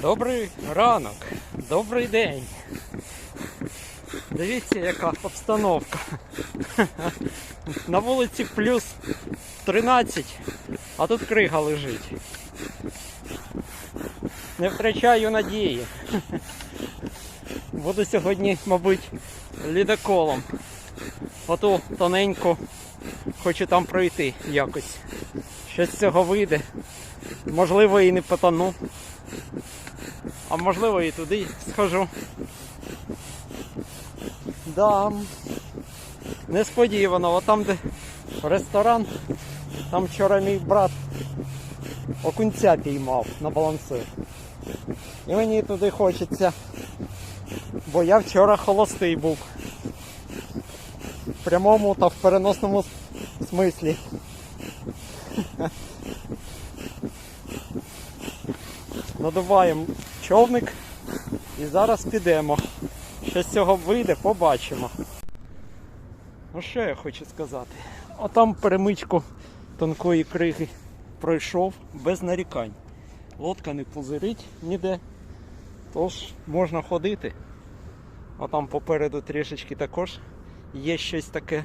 Добрий ранок, добрий день. Дивіться, яка обстановка. На вулиці плюс 13, а тут крига лежить. Не втрачаю надії. Буду сьогодні, мабуть, лідоколом. Оту тоненьку хочу там пройти якось. Щось з цього вийде. Можливо, і не потону. А можливо і туди схожу. Да. Несподівано, от там де ресторан, там вчора мій брат окунця піймав на балансир. І мені туди хочеться. Бо я вчора холостий був. В прямому та в переносному смислі. Надуваємо човник і зараз підемо. Що з цього вийде, побачимо. Ну що я хочу сказати? Отам перемичку тонкої криги пройшов без нарікань. Лодка не пузирить ніде. Тож можна ходити. А там попереду трішечки також є щось таке.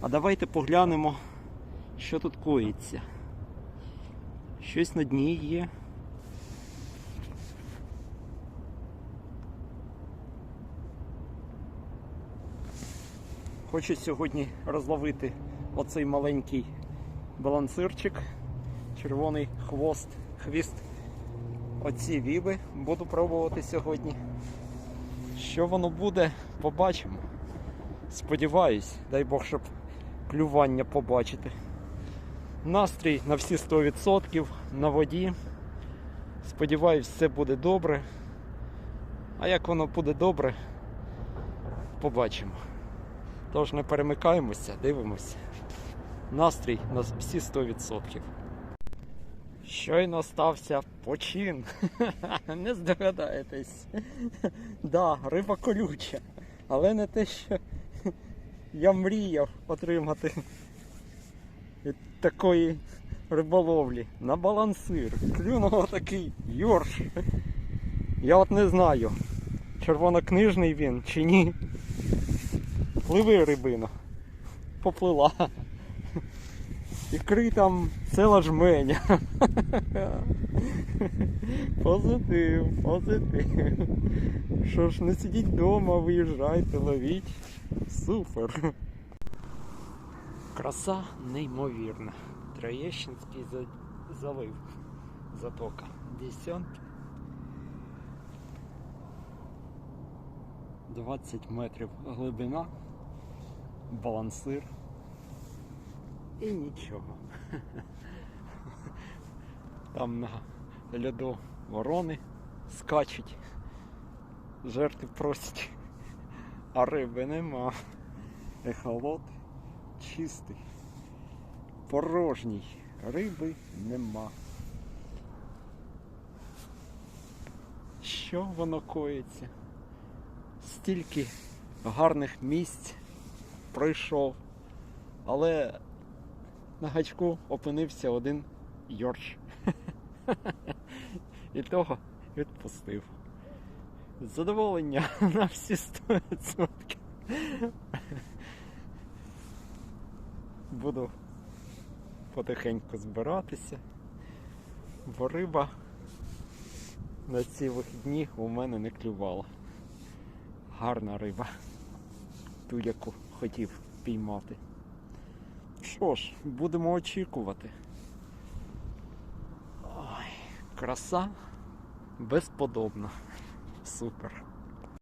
А давайте поглянемо, що тут коїться. Щось на дні є. Хочу сьогодні розловити оцей маленький балансирчик, червоний хвост, хвіст. Оці віби буду пробувати сьогодні. Що воно буде, побачимо. Сподіваюсь, дай Бог, щоб клювання побачити. Настрій на всі 100% на воді. Сподіваюсь, все буде добре. А як воно буде добре, побачимо. Тож не перемикаємося, дивимося. Настрій на всі 100%. Щойно стався почин. Не здогадаєтесь. Да, риба колюча. Але не те, що я мріяв отримати від такої риболовлі. На балансир. Клюнув такий йорш. Я от не знаю, червонокнижний він чи ні. Пливи рибина. Поплила. Ікри там ціла жменя. Позитив, позитив. Що ж, не сидіть вдома, виїжджайте, ловіть. Супер. Краса неймовірна. Троєщинський залив. Затока. Десятки. 20 метрів глибина, балансир і нічого. Там на льоду ворони скачуть, жерти просять, а риби нема. Ехолот чистий, порожній, риби нема. Що воно коїться? стільки гарних місць пройшов, але на гачку опинився один Йорш. І того відпустив. Задоволення на всі 100%. Буду потихеньку збиратися, бо риба на ці вихідні у мене не клювала гарна риба. Ту, яку хотів піймати. Що ж, будемо очікувати. Ой, краса безподобна. Супер.